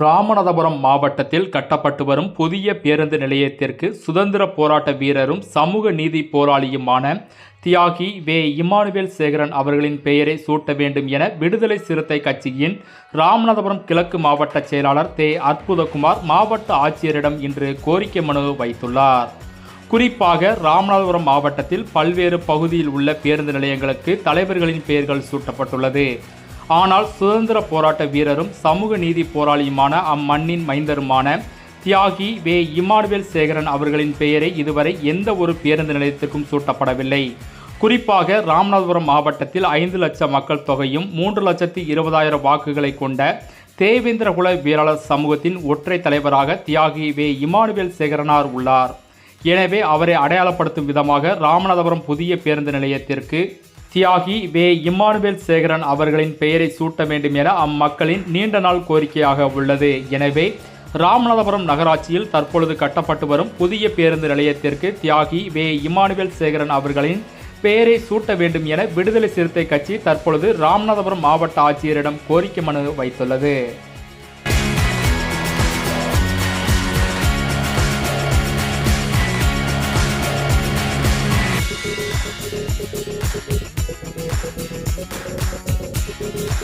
ராமநாதபுரம் மாவட்டத்தில் கட்டப்பட்டு வரும் புதிய பேருந்து நிலையத்திற்கு சுதந்திர போராட்ட வீரரும் சமூக நீதி போராளியுமான தியாகி வே. இமானுவேல் சேகரன் அவர்களின் பெயரை சூட்ட வேண்டும் என விடுதலை சிறுத்தை கட்சியின் ராமநாதபுரம் கிழக்கு மாவட்ட செயலாளர் தே. அற்புதகுமார் மாவட்ட ஆட்சியரிடம் இன்று கோரிக்கை மனு வைத்துள்ளார். குறிப்பாக ராமநாதபுரம் மாவட்டத்தில் பல்வேறு பகுதியில் உள்ள பேருந்து நிலையங்களுக்கு தலைவர்களின் பெயர்கள் சூட்டப்பட்டுள்ளது. ஆனால் சுதந்திர போராட்ட வீரரும் சமூக நீதி போராளியுமான அம்மண்ணின் மைந்தருமான தியாகி வே இமானுவேல் சேகரன் அவர்களின் பெயரை இதுவரை எந்த ஒரு பேருந்து நிலையத்திற்கும் சூட்டப்படவில்லை. குறிப்பாக ராமநாதபுரம் மாவட்டத்தில் ஐந்து லட்சம் மக்கள் தொகையும் மூன்று லட்சத்தி இருபதாயிரம் வாக்குகளை கொண்ட தேவேந்திரகுல வீராளர் சமூகத்தின் ஒற்றை தலைவராக தியாகி வே இமானுவேல் சேகரனார் உள்ளார். எனவே அவரை அடையாளப்படுத்தும் விதமாக ராமநாதபுரம் புதிய பேருந்து நிலையத்திற்கு தியாகி வே இம்மானுவேல் சேகரன் அவர்களின் பெயரை சூட்ட வேண்டும் என அம்மக்களின் நீண்ட நாள் கோரிக்கையாக உள்ளது எனவே ராமநாதபுரம் நகராட்சியில் தற்பொழுது கட்டப்பட்டு வரும் புதிய பேருந்து நிலையத்திற்கு தியாகி வே இம்மானுவேல் சேகரன் அவர்களின் பெயரை சூட்ட வேண்டும் என விடுதலை சிறுத்தை கட்சி தற்பொழுது ராமநாதபுரம் மாவட்ட ஆட்சியரிடம் கோரிக்கை மனு வைத்துள்ளது